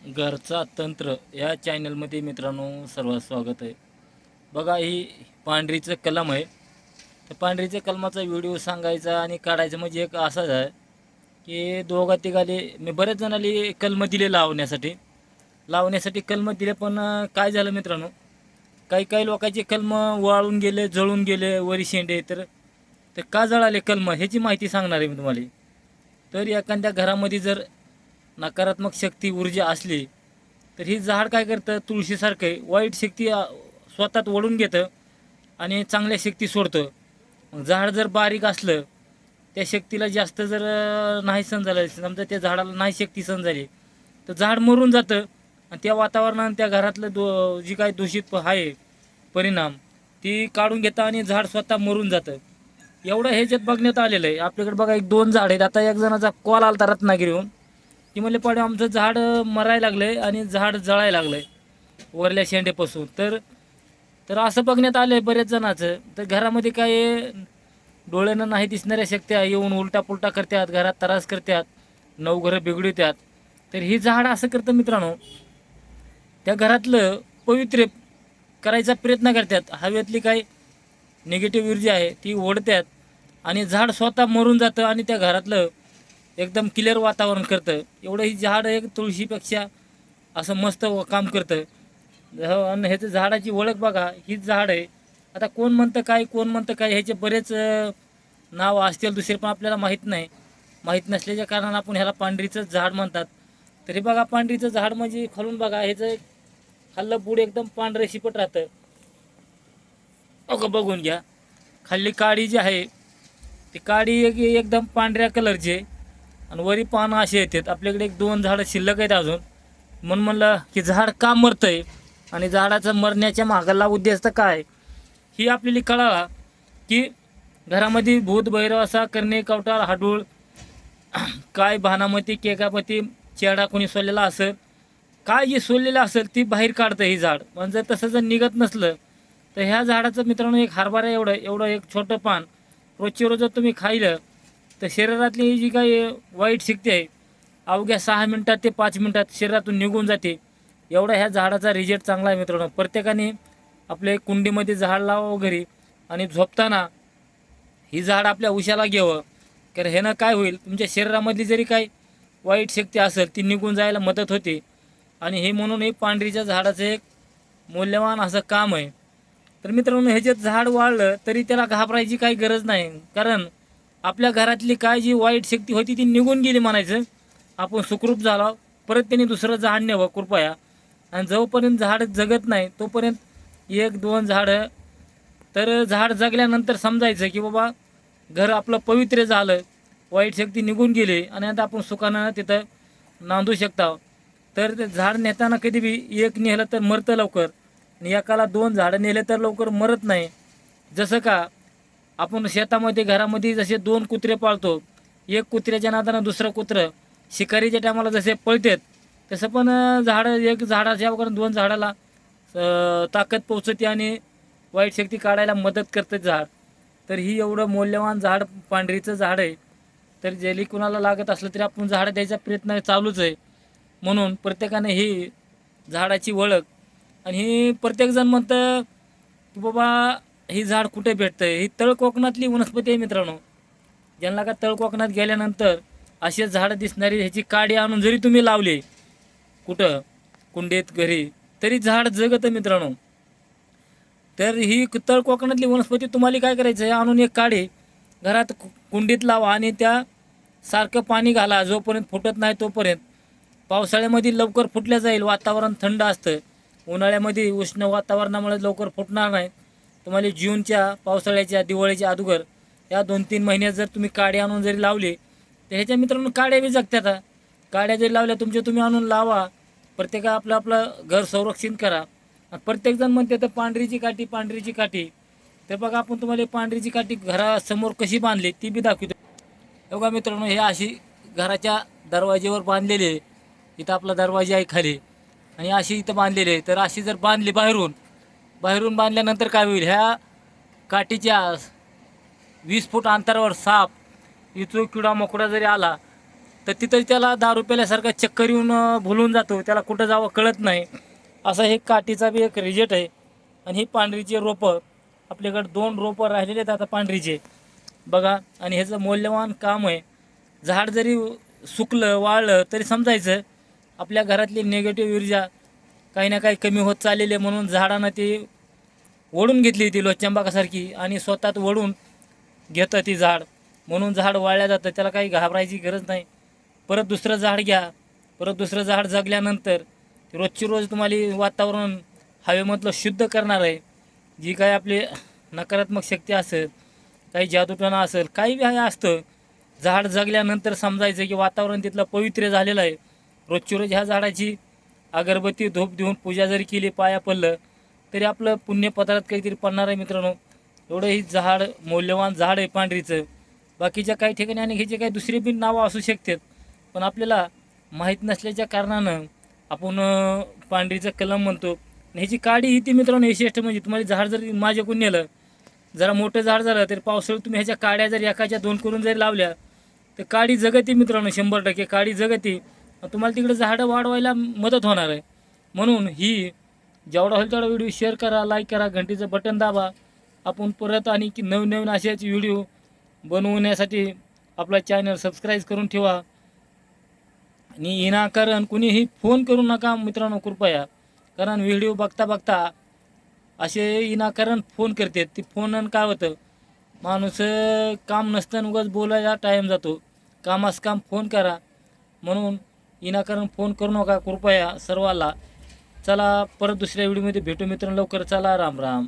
घरचा तंत्र या चॅनलमध्ये मित्रांनो सर्व स्वागत आहे. बघा ही पांढरीचं कलम आहे. तर पांढरीच्या कलमाचा व्हिडिओ सांगायचा आणि काढायचा म्हणजे एक असाच आहे की दोघा तिघाले मी बऱ्याच जणाले कलम दिले लावण्यासाठी. लावण्यासाठी कलम दिले पण काय झालं मित्रांनो? काही काही लोकांचे कलम वाळून गेले जळून गेले वरी शेंडे तर. तर का जळाले कलम? ह्याची माहिती सांगणार आहे मी तुम्हाला. तर एखाद्या घरामध्ये जर नकारात्मक शक्ती ऊर्जा असली तर ही झाड काय करतं? तुळशीसारखं आहे. वाईट शक्ती स्वतःत ओढून घेतं आणि चांगल्या शक्ती सोडतं. मग झाड जर बारीक असलं त्या शक्तीला जास्त जर नाही सण झालं समजा त्या झाडाला नाही शक्ती सण झाली तर झाड मरून जातं आणि त्या वातावरणानं त्या घरातलं दो जी काय दूषित आहे परिणाम ती काढून घेतं आणि झाड स्वतः मरून जातं. एवढं ह्याच्यात बघण्यात आलेलं आहे. आपल्याकडे बघा एक दोन झाड आहेत. आता एक जणाचा कॉल आला होता रत्नागिरीहून. की म्हणले पाडे आमचं झाड मरायला आहे आणि झाड जळायला लागलं आहे वरल्या शेंडेपासून. तर तर असं बघण्यात आलं आहे बऱ्याच जणाचं. तर घरामध्ये काय डोळ्यांना डोळ्यानं नाही दिसणाऱ्या शक्त्या येऊन उलटा पुलटा करतात घरात त्रास करतात नऊ घरं बिघडवतात तर ही झाड असं करतं मित्रांनो त्या घरातलं पवित्र करायचा प्रयत्न करतात. हवेतली काही निगेटिव्ह ऊर्जा आहे ती ओढतात आणि झाड स्वतः मरून जातं आणि त्या घरातलं एकदम क्लिअर वातावरण करतं. एवढं ही झाड एक तुळशीपेक्षा असं मस्त काम करतं. हो, आणि ह्याचं झाडाची ओळख बघा हीच झाड आहे. आता कोण म्हणतं काय कोण म्हणतं काय ह्याचे बरेच नाव असतील दुसरे पण आपल्याला माहीत नाही. माहीत नसल्याच्या कारणानं आपण ह्याला पांढरीचं झाड म्हणतात. तरी बघा पांढरीचं झाड म्हणजे खालून बघा ह्याचं खाल्लं बुड एकदम पांढरं शिपट राहतं. अगं बघून घ्या. खाल्ली काडी जी आहे ती काडी एक एकदम पांढऱ्या कलरची आहे. आणि वरी पानं असे येतात. आपल्याकडे एक दोन झाडं शिल्लक आहेत अजून. म्हणून म्हणलं की झाड का मरतंय? आणि झाडाचं मरण्याच्या मागाला उद्देश तर काय? ही आपल्याला कळाला की घरामध्ये भूत भैरव असा करणे कवटाळ हाडूळ काय भानामती केकापती चेडा कोणी सोडलेला असेल काय जे सोडलेलं असेल ती बाहेर काढतं ही झाड. पण जर तसं जर निघत नसलं तर ह्या झाडाचं मित्रांनो एक हरभरा एवढं एवढं एक छोटं पान रोजची रोज जर तुम्ही खाईलं तर शरीरातली जी काही वाईट शक्ती आहे अवघ्या सहा मिनटात ते पाच मिनटात शरीरातून निघून जाते. एवढा ह्या झाडाचा रिझल्ट चांगला आहे मित्रांनो. प्रत्येकाने आपल्या कुंडीमध्ये झाड लावावं घरी आणि झोपताना ही झाड आपल्या उशाला घ्यावं. कारण ह्यानं काय होईल तुमच्या शरीरामधली जरी काही वाईट शक्ती असेल ती निघून जायला मदत होते. आणि हे म्हणून हे पांढरीच्या झाडाचं एक मौल्यवान असं काम आहे. तर मित्रांनो ह्याच्यात झाड वाढलं तरी त्याला घाबरायची काही गरज नाही. कारण आपल्या घरातली काय जी वाईट शक्ती होती ती निघून गेली म्हणायचं. आपण सुखरूप झालो परत त्यांनी दुसरं झाड न्यावं कृपया. आणि जोपर्यंत झाड जगत नाही तोपर्यंत एक दोन झाडं. तर झाड जगल्यानंतर समजायचं की बाबा घर आपलं पवित्र झालं. वाईट शक्ती निघून गेली आणि आता आपण सुखानं तिथं नांदू शकता तर ते झाड नेताना कधी बी एक नेलं तर मरतं लवकर. आणि एकाला दोन झाडं नेले तर लवकर मरत नाही. जसं का आपण शेतामध्ये घरामध्ये जसे दोन कुत्रे पाळतो एक कुत्र्याच्या नादानं दुसरं कुत्रं शिकारीच्या टायमाला जसे पळतात तसं पण झाडं एक झाडाच्या वगैरे दोन झाडाला ताकद पोचते आणि वाईट शक्ती काढायला मदत करते झाड. तर ही एवढं मौल्यवान झाड पांढरीचं झाड आहे. तर जेली कुणाला लागत असलं तरी आपण झाडं द्यायचा प्रयत्न चालूच आहे. म्हणून प्रत्येकाने ही झाडाची ओळख. आणि ही प्रत्येकजण म्हणतं की बाबा ही झाड कुठे भेटतं ही तळ कोकणातली वनस्पती आहे मित्रांनो. ज्यांना का तळ कोकणात गेल्यानंतर असे झाडं दिसणारी ह्याची काडी आणून जरी तुम्ही लावले कुठं? कुंडीत घरी तरी झाड जगतं मित्रांनो. तर ही तळ कोकणातली वनस्पती तुम्हाला काय करायचं आहे आणून एक काढे घरात कु- कुंडीत लावा आणि त्या सारखं पाणी घाला. जोपर्यंत फुटत नाही तोपर्यंत. पावसाळ्यामध्ये लवकर फुटल्या जाईल वातावरण थंड असतं. उन्हाळ्यामध्ये उष्ण वातावरणामुळे लवकर फुटणार नाही. तुम्हाला जूनच्या पावसाळ्याच्या दिवाळीच्या अगोदर या दोन तीन महिन्यात जर तुम्ही काड्या आणून जरी लावले तर ह्याच्या मित्रांनो काड्या बी जगतात काड्या जरी लावल्या तुमच्या तुम्ही आणून लावा. प्रत्येका आपलं आपलं घर संरक्षण करा. प्रत्येकजण म्हणते तर पांढरीची काठी पांढरीची काठी. तर बघा आपण तुम्हाला पांढरीची काठी घरासमोर कशी बांधली ती बी दाखवतो. हे बघा मित्रांनो हे अशी घराच्या दरवाजेवर बांधलेली आहे. इथं आपला दरवाजा आहे खाली. आणि अशी इथं बांधलेली आहे. तर अशी जर बांधली बाहेरून बाहेरून बांधल्यानंतर काय होईल? ह्या काठीच्या वीस फूट अंतरावर साप इथं किडा मकोडा जरी आला तर तिथं त्याला दारू प्याल्यासारखा चक्कर येऊन भुलून जातो. त्याला कुठं जावं कळत नाही. असा हे काठीचा बी एक रिजेट आहे. आणि ही पांढरीचे रोपं आपल्याकडे दोन रोपं राहिलेले आहेत आता पांढरीचे. बघा आणि ह्याचं मौल्यवान काम आहे. झाड जरी सुकलं वाळलं तरी समजायचं आपल्या घरातली निगेटिव्ह ऊर्जा काही ना काही कमी होत चाललेली आहे म्हणून झाडांना ती ओढून घेतली ती लोचंबाकासारखी आणि स्वतःत ओढून घेतं ती झाड. म्हणून झाड वाळल्या जातं त्याला काही घाबरायची गरज नाही. परत दुसरं झाड घ्या. परत दुसरं झाड जगल्यानंतर रोजची रोज तुम्हाला वातावरण हवेमधलं शुद्ध करणार आहे. जी काय आपली नकारात्मक शक्ती असेल काही जादूटणा असेल काही बी असतं झाड जगल्यानंतर समजायचं की वातावरण तिथलं पवित्र झालेलं आहे. रोजची रोज ह्या झाडाची अगरबत्ती धूप देऊन पूजा जरी केली पाया पडलं तरी आपलं पुण्यपत्रात काहीतरी पडणार आहे मित्रांनो. एवढं ही झाड मौल्यवान झाड आहे पांढरीचं. बाकीच्या काही ठिकाणी आणि ह्याचे काही दुसरे बी नावं असू शकतात पण आपल्याला माहीत नसल्याच्या कारणानं आपण पांढरीचं कलम म्हणतो. ह्याची काडी ही ती मित्रांनो विशिष्ट म्हणजे तुम्हाला झाड जर माझ्याकडून नेलं जरा मोठं झाड झालं तर पावसाळ्यात तुम्ही ह्याच्या काड्या जर एकाच्या दोन करून जरी लावल्या तर काडी जगती मित्रांनो शंभर टक्के काडी जगती. तुम्हाला तिकडे झाडं वाढवायला मदत होणार आहे. म्हणून ही जेवढा होईल तेवढा व्हिडिओ शेअर करा लाईक करा घंटीचं बटन दाबा. आपण परत आणि की नवीन नवीन अशाच व्हिडिओ बनवण्यासाठी आपला चॅनल सबस्क्राईब करून ठेवा. आणि विनाकारण कुणीही फोन करू नका मित्रांनो कृपया. कारण व्हिडिओ बघता बघता असे विनाकारण फोन करतात ते फोन काय होतं? माणूस काम नसतं उगाच बोलायला टाईम जातो. कामास काम फोन करा. म्हणून विनाकारण फोन करू नका कृपया सर्वाला. चला परत दुसऱ्या व्हिडिओमध्ये भेटू मित्रांनो लवकर. चला राम राम.